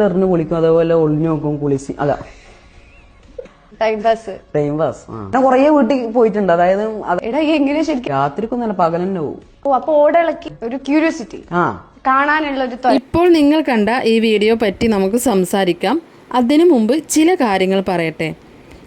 എറിഞ്ഞ് കുളിക്കും അതേപോലെ ഒളിഞ്ഞു നോക്കും കുളിച്ച്. അല്ല ടൈം പാസ് ടൈം പാസ് ഞാൻ കൊറേ വീട്ടിൽ പോയിട്ടുണ്ട്. അതായത് അത് എടാ എങ്ങനെ ശരിക്കും രാത്രിക്കും നല്ല പകലന്നെ പോകും. ഓ അപ്പൊ ഓടിളക്കി ഒരു ക്യൂരിയോസിറ്റി ആ. കാണാനുള്ള ഒരു ത്വര. ഇപ്പോൾ നിങ്ങൾ കണ്ട ഈ വീഡിയോ പറ്റി നമുക്ക് സംസാരിക്കാം. അതിനു മുമ്പ് ചില കാര്യങ്ങൾ പറയട്ടെ.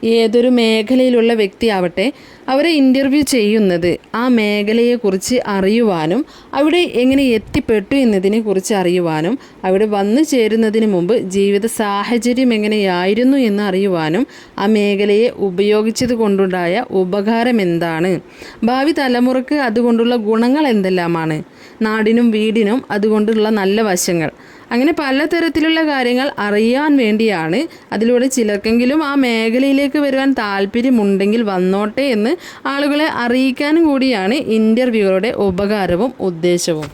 ഏതൊരു മേഖലയിലുള്ള വ്യക്തിയാവട്ടെ അവരെ ഇന്റർവ്യൂ ചെയ്യുന്നത് ആ മേഖലയെക്കുറിച്ച് അറിയുവാനും അവിടെ എങ്ങനെ എത്തിപ്പെട്ടു എന്നതിനെ കുറിച്ച് അറിയുവാനും അവിടെ വന്നു ചേരുന്നതിന് മുമ്പ് ജീവിത സാഹചര്യം എങ്ങനെയായിരുന്നു എന്ന് അറിയുവാനും ആ മേഖലയെ ഉപയോഗിച്ചത് കൊണ്ടുണ്ടായ ഉപകാരം എന്താണ്? ഭാവി തലമുറയ്ക്ക് അതുകൊണ്ടുള്ള ഗുണങ്ങൾ എന്തെല്ലാമാണ്? നാടിനും വീടിനും അതുകൊണ്ടുള്ള നല്ല വശങ്ങൾ. അങ്ങനെ പലതരത്തിലുള്ള കാര്യങ്ങൾ അറിയാൻ വേണ്ടിയാണ് അതിലൂടെ ചിലർക്കെങ്കിലും ആ മേഖലയിലേക്ക് വരുവാൻ താല്പര്യമുണ്ടെങ്കിൽ വന്നോട്ടെ എന്ന് ആളുകളെ അറിയിക്കാനും കൂടിയാണ് ഇന്റർവ്യൂകളുടെ ഉപകാരവും ഉദ്ദേശവും.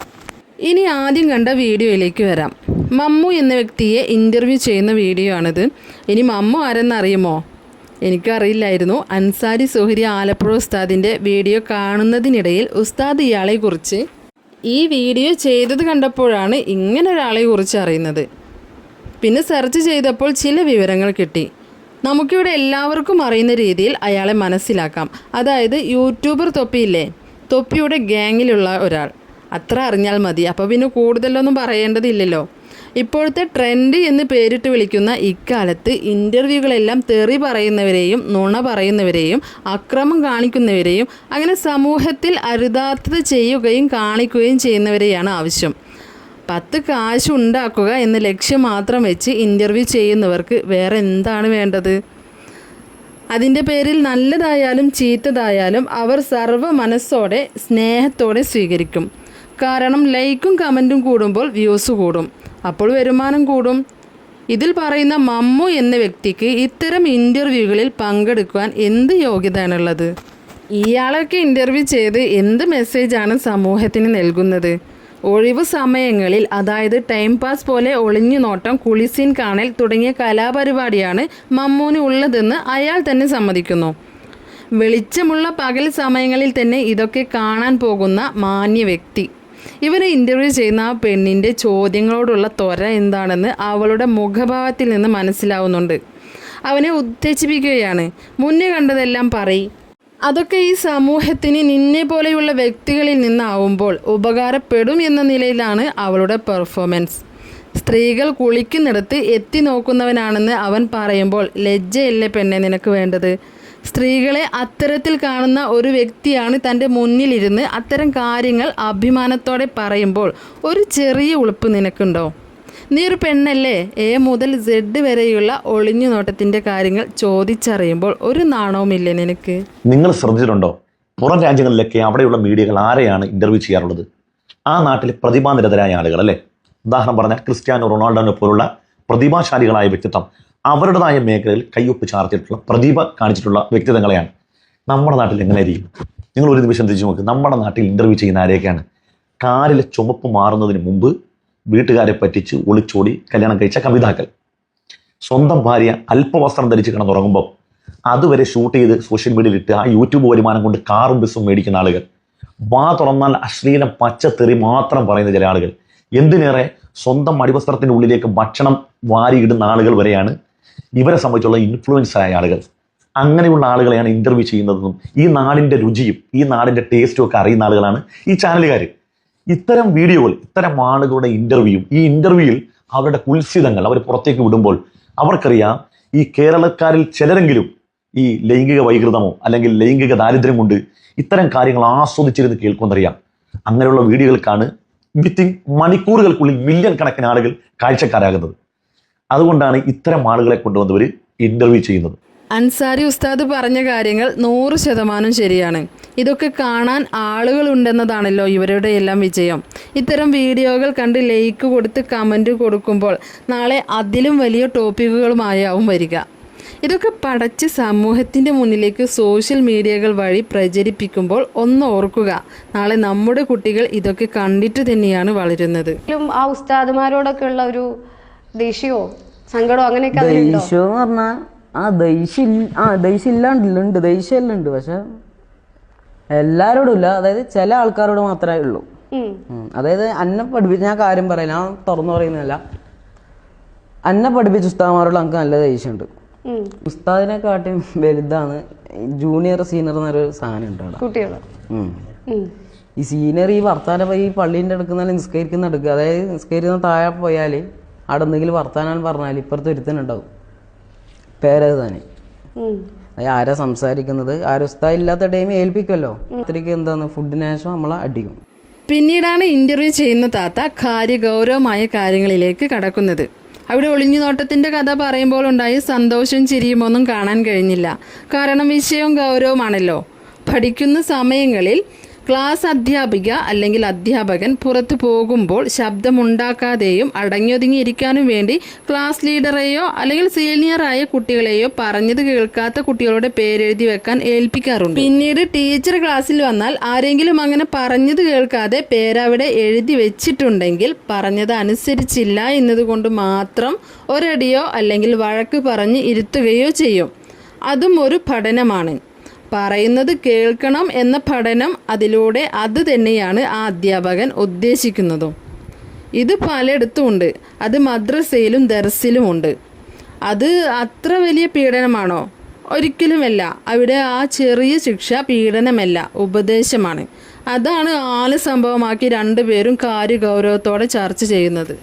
ഇനി ആദ്യം കണ്ട വീഡിയോയിലേക്ക് വരാം. മമ്മു എന്ന വ്യക്തിയെ ഇന്റർവ്യൂ ചെയ്യുന്ന വീഡിയോ ആണിത്. ഇനി മമ്മു ആരെന്നറിയുമോ? എനിക്കറിയില്ലായിരുന്നു. അൻസാരി സുഹരി ആലപ്പുഴ ഉസ്താദിന്റെ വീഡിയോ കാണുന്നതിനിടയിൽ ഉസ്താദ് ഇയാളെക്കുറിച്ച് ഈ വീഡിയോ ചെയ്തത് കണ്ടപ്പോഴാണ് ഇങ്ങനെ ഒരാളെ കുറിച്ച് അറിയുന്നത്. പിന്നെ സെർച്ച് ചെയ്തപ്പോൾ ചില വിവരങ്ങൾ കിട്ടി. നമുക്കിവിടെ എല്ലാവർക്കും അറിയുന്ന രീതിയിൽ അയാളെ മനസ്സിലാക്കാം. അതായത് യൂട്യൂബർ തൊപ്പിയില്ലേ? തൊപ്പിയുടെ ഗ്യാങ്ങിലുള്ള ഒരാൾ. അത്ര അറിഞ്ഞാൽ മതി. അപ്പോൾ പിന്നെ കൂടുതലൊന്നും പറയേണ്ടതില്ലല്ലോ. ഇപ്പോഴത്തെ ട്രെൻഡ് എന്ന് പേരിട്ട് വിളിക്കുന്ന ഇക്കാലത്ത് ഇന്റർവ്യൂകളെല്ലാം തെറി പറയുന്നവരെയും നുണ പറയുന്നവരെയും അക്രമം കാണിക്കുന്നവരെയും അങ്ങനെ സമൂഹത്തിൽ അരുതാത്തത് ചെയ്യുകയും കാണിക്കുകയും ചെയ്യുന്നവരെയാണ് ആവശ്യം. പത്ത് കാശ് ഉണ്ടാക്കുക എന്ന ലക്ഷ്യം മാത്രം വെച്ച് ഇന്റർവ്യൂ ചെയ്യുന്നവർക്ക് വേറെ എന്താണ് വേണ്ടത്? അതിന്റെ പേരിൽ നല്ലതായാലും ചീത്തതായാലും അവർ സർവ മനസ്സോടെ സ്നേഹത്തോടെ സ്വീകരിക്കും. കാരണം ലൈക്കും കമന്റും കൂടുമ്പോൾ വ്യൂസ് കൂടും. അപ്പോൾ വരുമാനം കൂടും. ഇതിൽ പറയുന്ന മമ്മു എന്ന വ്യക്തിക്ക് ഇത്തരം ഇന്റർവ്യൂകളിൽ പങ്കെടുക്കുവാൻ എന്ത് യോഗ്യതയാണുള്ളത്? ഇയാളൊക്കെ ഇന്റർവ്യൂ ചെയ്ത് എന്ത് മെസ്സേജാണ് സമൂഹത്തിന് നൽകുന്നത്? ഒഴിവ് സമയങ്ങളിൽ അതായത് ടൈം പാസ് പോലെ ഒളിഞ്ഞു നോട്ടം കുളിസീൻ കാണൽ തുടങ്ങിയ കലാപരിപാടിയാണ് മമ്മൂന് ഉള്ളതെന്ന് അയാൾ തന്നെ സമ്മതിക്കുന്നു. വെളിച്ചമുള്ള പകൽ സമയങ്ങളിൽ തന്നെ ഇതൊക്കെ കാണാൻ പോകുന്ന മാന്യ വ്യക്തി. ഇവരെ ഇന്റർവ്യൂ ചെയ്യുന്ന ആ പെണ്ണിന്റെ ചോദ്യങ്ങളോടുള്ള ത്വര എന്താണെന്ന് അവളുടെ മുഖഭാവത്തിൽ നിന്ന് മനസ്സിലാവുന്നുണ്ട്. അവനെ ഉത്തേജിപ്പിക്കുകയാണ്. മുന്നേ കണ്ടതെല്ലാം പറയും. അതൊക്കെ ഈ സമൂഹത്തിന് നിന്നെ പോലെയുള്ള വ്യക്തികളിൽ നിന്നാവുമ്പോൾ ഉപകാരപ്പെടും എന്ന നിലയിലാണ് അവളുടെ പെർഫോമൻസ് സ്ത്രീകൾ കുളിക്കുന്നിടത്ത് എത്തി നോക്കുന്നവനാണെന്ന് അവൻ പറയുമ്പോൾ ലജ്ജയല്ലേ പെണ്ണെ നിനക്ക് വേണ്ടത്? സ്ത്രീകളെ അത്തരത്തിൽ കാണുന്ന ഒരു വ്യക്തിയാണ് തന്റെ മുന്നിലിരുന്ന് അത്തരം കാര്യങ്ങൾ അഭിമാനത്തോടെ പറയുമ്പോൾ ഒരു ചെറിയ ഉളുപ്പ് നിനക്കുണ്ടോ? നീ ഒരു പെണ്ണല്ലേ? എ മുതൽ സെഡ് വരെയുള്ള ഒളിഞ്ഞു നോട്ടത്തിന്റെ കാര്യങ്ങൾ ചോദിച്ചറിയുമ്പോൾ ഒരു നാണവുമില്ലേ നിനക്ക്? നിങ്ങൾ ശ്രദ്ധിച്ചിട്ടുണ്ടോ? പുറം രാജ്യങ്ങളിലൊക്കെ അവിടെയുള്ള മീഡിയകൾ ആരെയാണ് ഇന്റർവ്യൂ ചെയ്യാറുള്ളത്? ആ നാട്ടിലെ പ്രതിഭാനിരതരായ ആളുകൾ അല്ലേ? ഉദാഹരണം പറഞ്ഞാൽ ക്രിസ്ത്യാനോ റൊണാൾഡോനെ പോലുള്ള പ്രതിഭാശാലികളായ വ്യക്തിത്വം. അവരുടേതായ മേഖലയിൽ കയ്യൊപ്പ് ചാർത്തിയിട്ടുള്ള പ്രതിഭ കാണിച്ചിട്ടുള്ള വ്യക്തിത്വങ്ങളെയാണ് നമ്മുടെ നാട്ടിൽ എങ്ങനെയായിരിക്കും? നിങ്ങൾ ഒരു നിമിഷം തിരിച്ചു നോക്ക്. നമ്മുടെ നാട്ടിൽ ഇന്റർവ്യൂ ചെയ്യുന്ന ആരെയൊക്കെയാണ്? കാലിലെ ചുമപ്പ് മാറുന്നതിന് മുമ്പ് വീട്ടുകാരെ പറ്റിച്ച് ഒളിച്ചോടി കല്യാണം കഴിച്ച കവിതാക്കൾ. സ്വന്തം ഭാര്യ അല്പവസ്ത്രം ധരിച്ച് കിടന്നുറങ്ങുമ്പോൾ അതുവരെ ഷൂട്ട് ചെയ്ത് സോഷ്യൽ മീഡിയയിൽ ഇട്ട് ആ യൂട്യൂബ് വരുമാനം കൊണ്ട് കാറും ബസ്സും മേടിക്കുന്ന ആളുകൾ. വാ തുറന്നാൽ അശ്ലീലം പച്ചത്തെറി മാത്രം പറയുന്ന ചില ആളുകൾ. എന്തിനേറെ സ്വന്തം അടിവസ്ത്രത്തിന്റെ ഉള്ളിലേക്ക് ഭക്ഷണം വാരിയിടുന്ന ആളുകൾ വരെയാണ് ഇവരെ സംബന്ധിച്ചുള്ള ഇൻഫ്ലുവൻസ് ആയ ആളുകൾ. അങ്ങനെയുള്ള ആളുകളെയാണ് ഇന്റർവ്യൂ ചെയ്യുന്നതെന്നും ഈ നാടിന്റെ രുചിയും ഈ നാടിന്റെ ടേസ്റ്റും ഒക്കെ അറിയുന്ന ആളുകളാണ് ഈ ചാനലുകാർ ഇത്തരം വീഡിയോകൾ ഇത്തരം ആളുകളുടെ ഇന്റർവ്യൂ ഈ ഇന്റർവ്യൂയിൽ അവരുടെ കുൽസിതങ്ങൾ അവർ പുറത്തേക്ക് വിടുമ്പോൾ അവർക്കറിയാം ഈ കേരളക്കാരിൽ ചിലരെങ്കിലും ഈ ലൈംഗിക വൈകൃതമോ അല്ലെങ്കിൽ ലൈംഗിക ദാരിദ്ര്യം കൊണ്ട് ഇത്തരം കാര്യങ്ങൾ ആസ്വദിച്ചിരുന്ന് കേൾക്കുമെന്നറിയാം അങ്ങനെയുള്ള വീഡിയോകൾക്കാണ് വിത്തിൻ മണിക്കൂറുകൾക്കുള്ളിൽ മില്യൺ കണക്കിന് ആളുകൾ കാഴ്ചക്കാരാകുന്നത്. അതുകൊണ്ടാണ് ഇത്തരം ആളുകളെ കൊണ്ടുവന്നവർ ഇന്റർവ്യൂ ചെയ്യുന്നത്. അൻസാരി ഉസ്താദ് പറഞ്ഞ കാര്യങ്ങൾ നൂറ് ശതമാനം ശരിയാണ്. ഇതൊക്കെ കാണാൻ ആളുകൾ ഉണ്ടെന്നതാണല്ലോ ഇവരുടെ എല്ലാം വിജയം. ഇത്തരം വീഡിയോകൾ കണ്ട് ലൈക്ക് കൊടുത്ത് കമന്റ് കൊടുക്കുമ്പോൾ നാളെ അതിലും വലിയ ടോപ്പിക്കുകളുമായാവും വരിക. ഇതൊക്കെ പടച്ച് സമൂഹത്തിന്റെ മുന്നിലേക്ക് സോഷ്യൽ മീഡിയകൾ വഴി പ്രചരിപ്പിക്കുമ്പോൾ ഒന്ന് ഓർക്കുക. നാളെ നമ്മുടെ കുട്ടികൾ ഇതൊക്കെ കണ്ടിട്ട് തന്നെയാണ് വളരുന്നത്. ആ ഉസ്താദുമാരോടൊക്കെ ഉള്ള ഒരു ദേഷ്യമോ സങ്കടമോ അങ്ങനെയൊക്കെ ദേഷ്യം എന്ന് പറഞ്ഞാൽ ആ ദേഷ്യം ആ ദേഷ്യം ഇല്ലാണ്ടില്ലുണ്ട് ദേഷ്യം എല്ലാം ഉണ്ട് പക്ഷെ എല്ലാരോടും ഇല്ല. അതായത് ചില ആൾക്കാരോട് മാത്രമേ ഉള്ളൂ. അതായത് അന്നെ പഠിപ്പിച്ച ഞാൻ കാര്യം പറയാം ഞാൻ തുറന്നു പറയുന്നതല്ല. അന്നെ പഠിപ്പിച്ച ഉസ്താദ്മാരോട് നമുക്ക് നല്ല ദേഷ്യമുണ്ട്. ഉസ്താദിനെ കാട്ടി വലുതാണ് ജൂനിയർ സീനിയർ എന്നൊരു സാധനം ഉണ്ട്. ഈ സീനിയർ ഈ വർത്താനം ഈ പള്ളീന്റെ അടുക്കുന്ന നിസ്കരിക്കുന്ന അടുക്കുക അതായത് നിസ്കരിക്കുന്ന താഴെ പോയാൽ അവിടെ എന്തെങ്കിലും വർത്താനം പറഞ്ഞാൽ ഇപ്പുറത്ത് ഒരുത്തനുണ്ടാവും. പേരത് തന്നെ അത് ആരാ സംസാരിക്കുന്നത്? ആരും ഇല്ലാത്ത ടൈം ഏൽപ്പിക്കുമല്ലോ അത്രയ്ക്ക് എന്താണ്? ഫുഡിന് ശേഷം നമ്മളെ അടിക്കും. പിന്നീടാണ് ഇന്റർവ്യൂ ചെയ്യുന്ന താത്ത കാര്യഗൗരവമായ കാര്യങ്ങളിലേക്ക് കടക്കുന്നത്. അവിടെ ഒളിഞ്ഞുനോട്ടത്തിന്റെ കഥ പറയുമ്പോൾ ഉണ്ടായ സന്തോഷം ചിരിയുമൊന്നും കാണാൻ കഴിഞ്ഞില്ല. കാരണം വിഷയവും ഗൗരവമാണല്ലോ. പഠിക്കുന്ന സമയങ്ങളിൽ ക്ലാസ് അധ്യാപിക അല്ലെങ്കിൽ അധ്യാപകൻ പുറത്തു പോകുമ്പോൾ ശബ്ദമുണ്ടാക്കാതെയും അടങ്ങിയൊതുങ്ങിയിരിക്കാനും വേണ്ടി ക്ലാസ് ലീഡറെയോ അല്ലെങ്കിൽ സീനിയറായ കുട്ടികളെയോ പറഞ്ഞത് കേൾക്കാത്ത കുട്ടികളുടെ പേരെഴുതി വെക്കാൻ ഏൽപ്പിക്കാറുണ്ട്. പിന്നീട് ടീച്ചർ ക്ലാസ്സിൽ വന്നാൽ ആരെങ്കിലും അങ്ങനെ പറഞ്ഞത് കേൾക്കാതെ പേരവിടെ എഴുതി വെച്ചിട്ടുണ്ടെങ്കിൽ പറഞ്ഞത് അനുസരിച്ചില്ല എന്നതുകൊണ്ട് മാത്രം ഒരടിയോ അല്ലെങ്കിൽ വഴക്ക് പറഞ്ഞ് ഇരുത്തുകയോ ചെയ്യും. അതും ഒരു പഠനമാണ്. പറയുന്നത് കേൾക്കണം എന്ന പഠനം അതിലൂടെ അത് തന്നെയാണ് ആ അധ്യാപകൻ ഉദ്ദേശിക്കുന്നതും. ഇത് പലയിടത്തും ഉണ്ട് അത് മദ്രസയിലും ദർസിലുമുണ്ട്. അത് അത്ര വലിയ പീഡനമാണോ? ഒരിക്കലുമല്ല. അവിടെ ആ ചെറിയ ശിക്ഷ പീഡനമല്ല ഉപദേശമാണ്. അതാണ് ആൽ സംഭവമാക്കി രണ്ടുപേരും കാര്യഗൗരവത്തോടെ ചർച്ച ചെയ്യുന്നത്.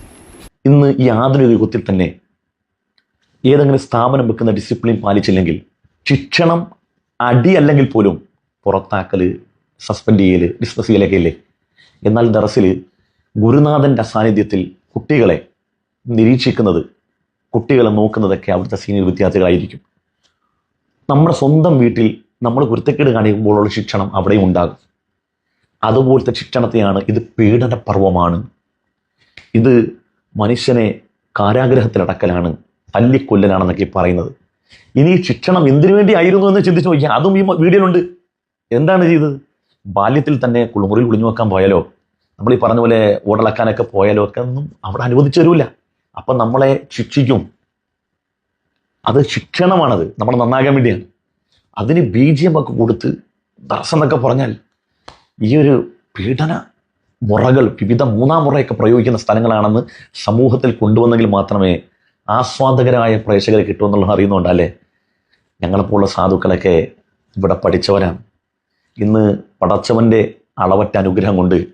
ഇന്ന് യാതൊരു യുഗത്തിൽ തന്നെ ഏതെങ്കിലും സ്ഥാപനം വെക്കുന്ന ഡിസിപ്ലിൻ പാലിച്ചില്ലെങ്കിൽ ശിക്ഷണം അടി അല്ലെങ്കിൽ പോലും പുറത്താക്കൽ സസ്പെൻഡ് ചെയ്യൽ ഡിസ്മസ് ചെയ്യലൊക്കെ ഇല്ലേ? എന്നാൽ ദറസിൽ ഗുരുനാഥന്റെ സാന്നിധ്യത്തിൽ കുട്ടികളെ നിരീക്ഷിക്കുന്നത് കുട്ടികളെ നോക്കുന്നതൊക്കെ അവിടുത്തെ സീനിയർ വിദ്യാർത്ഥികളായിരിക്കും. നമ്മുടെ സ്വന്തം വീട്ടിൽ നമ്മൾ കുരുത്തക്കേട് കാണിക്കുമ്പോഴുള്ള ശിക്ഷണം അവിടെയും ഉണ്ടാകും. അതുപോലത്തെ ശിക്ഷണത്തെയാണ് ഇത് പീഡന പർവമാണ്. ഇത് മനുഷ്യനെ കാരാഗ്രഹത്തിലടക്കലാണ് തല്ലിക്കൊല്ലനാണെന്നൊക്കെ പറയുന്നത്. ഇനി ഈ ശിക്ഷണം എന്തിനു വേണ്ടി ആയിരുന്നു എന്ന് ചിന്തിച്ചു നോക്കിയാൽ അതും ഈ വീഡിയോയിലുണ്ട്. എന്താണ് ചെയ്തത്? ബാല്യത്തിൽ തന്നെ കുളിമുറിയിൽ കുളിഞ്ഞു വെക്കാൻ പോയാലോ? നമ്മൾ ഈ പറഞ്ഞ പോലെ ഓടലക്കാനൊക്കെ പോയാലോ ഒക്കെ ഒന്നും അവിടെ അനുവദിച്ചു തരൂല. അപ്പം നമ്മളെ ശിക്ഷിക്കും. അത് ശിക്ഷണമാണത്. നമ്മൾ നന്നാകാൻ വേണ്ടിയാണ്. അതിന് ബീജിയമൊക്കെ കൊടുത്ത് ദർശനം എന്നൊക്കെ പറഞ്ഞാൽ ഈ ഒരു പീഡന മുറകൾ വിവിധ മൂന്നാം മുറയൊക്കെ പ്രയോഗിക്കുന്ന സ്ഥലങ്ങളാണെന്ന് സമൂഹത്തിൽ കൊണ്ടുവന്നെങ്കിൽ മാത്രമേ ആസ്വാദകരായ പ്രേക്ഷകരെ കിട്ടുമെന്നുള്ളത് അറിയുന്നുണ്ടല്ലേ ഞങ്ങളെപ്പോലുള്ള സാധുക്കളൊക്കെ ഇവിടെ പഠിച്ചവരാണ് ഇന്ന് പടച്ചവന്റെ അളവറ്റ അനുഗ്രഹം കൊണ്ട്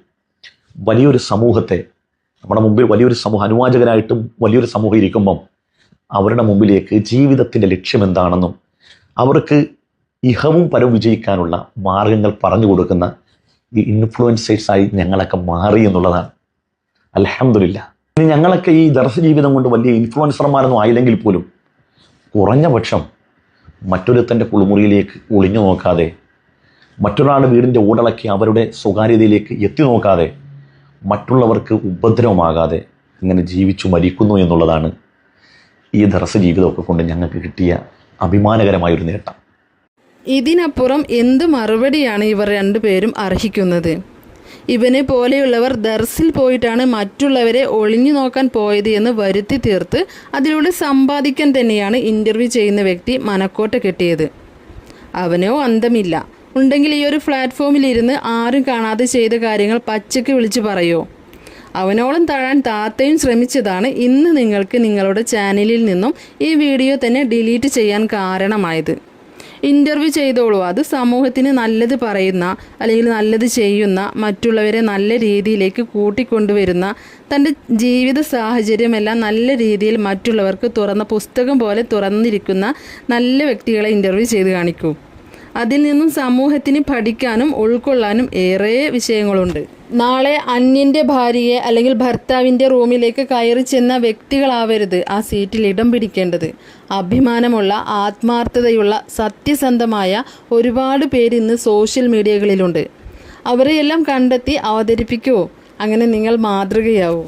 വലിയൊരു സമൂഹത്തെ നമ്മുടെ മുമ്പിൽ വലിയൊരു സമൂഹം അനുവാചകരായിട്ടും വലിയൊരു സമൂഹം ഇരിക്കുമ്പം അവരുടെ മുമ്പിലേക്ക് ജീവിതത്തിന്റെ ലക്ഷ്യം എന്താണെന്നും അവർക്ക് ഇഹവും പരവും വിജയിക്കാനുള്ള മാർഗങ്ങൾ പറഞ്ഞു കൊടുക്കുന്ന ഈ ഇൻഫ്ലുവൻസേഴ്സായി ഞങ്ങളൊക്കെ മാറി എന്നുള്ളതാണ്. അലഹമില്ല ഇനി ഞങ്ങളൊക്കെ ഈ ദർശ ജീവിതം കൊണ്ട് വലിയ ഇൻഫ്ലുവൻസർമാരൊന്നും ആയില്ലെങ്കിൽ പോലും കുറഞ്ഞ പക്ഷം മറ്റൊരുത്തന്റെ കുളിമുറിയിലേക്ക് ഒളിഞ്ഞു നോക്കാതെ മറ്റൊരാളുടെ വീടിന്റെ ഊടളക്കി അവരുടെ സ്വകാര്യതയിലേക്ക് എത്തി നോക്കാതെ മറ്റുള്ളവർക്ക് ഉപദ്രവമാകാതെ ഇങ്ങനെ ജീവിച്ചു മരിക്കുന്നു എന്നുള്ളതാണ് ഈ ദർശ ജീവിതമൊക്കെ കൊണ്ട് ഞങ്ങൾക്ക് കിട്ടിയ അഭിമാനകരമായൊരു നേട്ടം. ഇതിനപ്പുറം എന്ത് മറുപടിയാണ് ഇവർ രണ്ടുപേരും അർഹിക്കുന്നത്? ഇവനെ പോലെയുള്ളവർ ദർസിൽ പോയിട്ടാണ് മറ്റുള്ളവരെ ഒളിഞ്ഞു നോക്കാൻ പോയത് എന്ന് വരുത്തി തീർത്ത് അതിലൂടെ സമ്പാദിക്കാൻ തന്നെയാണ് ഇന്റർവ്യൂ ചെയ്യുന്ന വ്യക്തി മനക്കോട്ട കെട്ടിയത്. അവനോ അന്തമില്ല. ഉണ്ടെങ്കിൽ ഈ ഒരു പ്ലാറ്റ്ഫോമിൽ ഇരുന്ന് ആരും കാണാതെ ചെയ്ത കാര്യങ്ങൾ പച്ചയ്ക്ക് വിളിച്ചു പറയോ? അവനോളം താഴാൻ താത്തയും ശ്രമിച്ചതാണ് ഇന്ന് നിങ്ങൾക്ക് നിങ്ങളുടെ ചാനലിൽ നിന്നും ഈ വീഡിയോ തന്നെ ഡിലീറ്റ് ചെയ്യാൻ കാരണമായത്. ഇന്റർവ്യൂ ചെയ്തോളൂ. അത് സമൂഹത്തിന് നല്ലത് പറയുന്ന അല്ലെങ്കിൽ നല്ലത് ചെയ്യുന്ന മറ്റുള്ളവരെ നല്ല രീതിയിലേക്ക് കൂട്ടിക്കൊണ്ടുവരുന്ന തന്റെ ജീവിത സാഹചര്യമെല്ലാം നല്ല രീതിയിൽ മറ്റുള്ളവർക്ക് തുറന്ന പുസ്തകം പോലെ തുറന്നിരിക്കുന്ന നല്ല വ്യക്തികളെ ഇന്റർവ്യൂ ചെയ്ത് കാണിക്കൂ. അതിൽ നിന്നും സമൂഹത്തിന് പഠിക്കാനും ഉൾക്കൊള്ളാനും ഏറെ വിഷയങ്ങളുണ്ട്. നാളെ അന്യന്റെ ഭാര്യയെ അല്ലെങ്കിൽ ഭർത്താവിന്റെ റൂമിലേക്ക് കയറി ചെന്ന വ്യക്തികളാവരുത് ആ സീറ്റിൽ ഇടം പിടിക്കേണ്ടത്. അഭിമാനമുള്ള ആത്മാർത്ഥതയുള്ള സത്യസന്ധമായ ഒരുപാട് പേര് ഇന്ന് സോഷ്യൽ മീഡിയകളിലുണ്ട്. അവരെയെല്ലാം കണ്ടെത്തി അവതരിപ്പിക്കുമോ അങ്ങനെ നിങ്ങൾ മാതൃകയാവൂ.